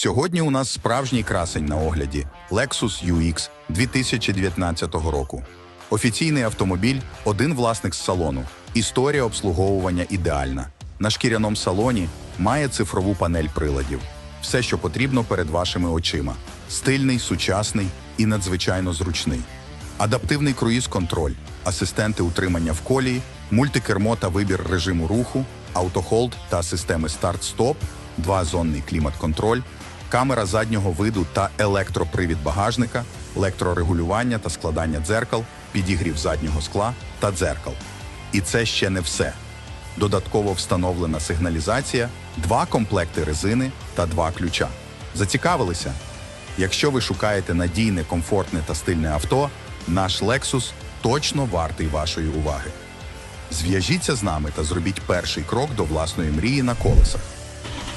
Сьогодні у нас справжній красень на огляді Lexus UX 2019 року. Офіційний автомобіль, один власник з салону. Історія обслуговування ідеальна. На шкіряному салоні має цифрову панель приладів. Все, що потрібно перед вашими очима: стильний, сучасний і надзвичайно зручний. Адаптивний круїз-контроль, асистенти утримання в колії, мультикермо та вибір режиму руху, автохолд та системи старт-стоп, двозонний клімат-контроль, камера заднього виду та електропривід багажника, електрорегулювання та складання дзеркал, підігрів заднього скла та дзеркал. І це ще не все. Додатково встановлена сигналізація, два комплекти резини та два ключа. Зацікавилися? Якщо ви шукаєте надійне, комфортне та стильне авто, наш Lexus точно вартий вашої уваги. Зв'яжіться з нами та зробіть перший крок до власної мрії на колесах.